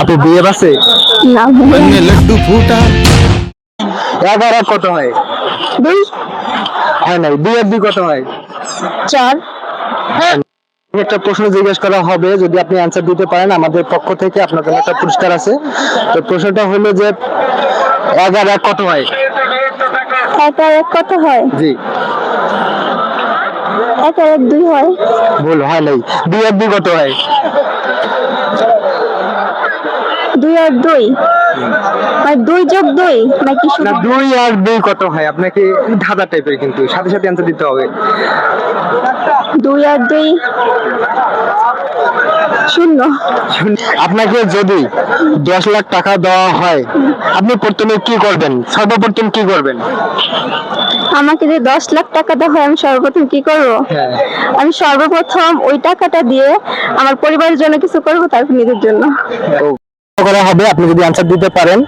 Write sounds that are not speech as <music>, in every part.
আপনি বিয়ে আছে না লাড্ডু ফুটা। এগারো এক কত হয়? দুই। হয় নাই দুই এক দুই কত হয়? চার। হ্যাঁ একটা প্রশ্ন জিজ্ঞেস করা হবে যদি আপনি অ্যান্সার দিতে পারেন আমাদের পক্ষ থেকে আপনার একটা পুরস্কার আছে। তো প্রশ্নটা হলো যে এগারো এক কত হয়? এগারো এক কত হয়? জি। এক আর এক দুই হয়। ভুল হয় নাই। দুই এক দুই কত হয়? দুই আর দুই? মানে দুই যোগ দুই নাকি না দুই আর দুই কত হয়? আপনাকে ধাঁধা টাইপের কিন্তু। সাথে সাথে অ্যান্সার দিতে হবে। দুই আর দুই? শূন্য। আপনাকে যদি দশ লাখ টাকা দেওয়া হয় আপনি প্রথমে কি করবেন? সর্বপ্রথম কি করবেন? আমাকে যে দশ লাখ টাকা দেওয়া হয় আমি সর্বপ্রথম কি করব? হ্যাঁ। আমি সর্বপ্রথম ওই টাকাটা দিয়ে আমার পরিবারের জন্য কিছু করব তারপর নিজের জন্য। করা হবে আপনি যদি আনসার দিতে পারেন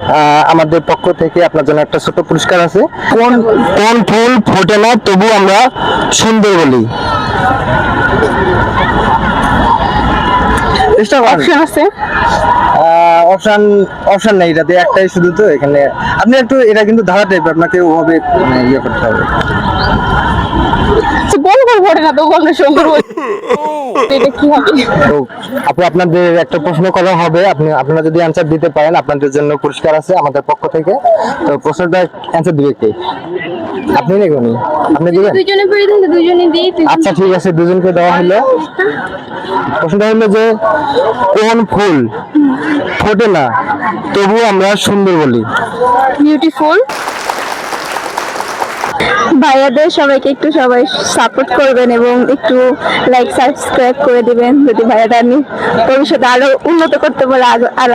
আমাদের পক্ষ থেকে আপনার জন্য একটা ছোট পুরস্কার আছে। কোন কোন ফুল ফোটে না তবু আমরা সুন্দর বলি। অপশন আছে? অপশন অপশন নেই এটাতে একটাই শুধু তো এখানে। আপনি একটু এটা কিন্তু ধারা টাইপের আপনাকে ওভাবে মানে ইয়ে করতে হবে। বল না <laughs> এটা কি হবে? আপু আপনাদের একটা প্রশ্ন করা হবে। আপনি আপনারা যদি অ্যান্সার দিতে পারেন আপনাদের জন্য পুরস্কার আছে আমাদের পক্ষ থেকে। তো প্রশ্নটা অ্যান্সার দিবে কে? আপনি দেখুন আপনি দিবেন? দুজনে পেরে দিন দুজনে দিই আচ্ছা ঠিক আছে দুজনকে দেওয়া হলো। প্রশ্নটা হলো যে কোন ফুল ফোটে না তবুও আমরা সুন্দর বলি? বিউটিফুল ভাইয়াদের সবাইকে একটু সবাই সাপোর্ট করবেন এবং একটু লাইক সাবস্ক্রাইব করে দিবেন। যদি ভাইয়াটা আমি ভবিষ্যতে আরও উন্নত করতে পারে আরও আরও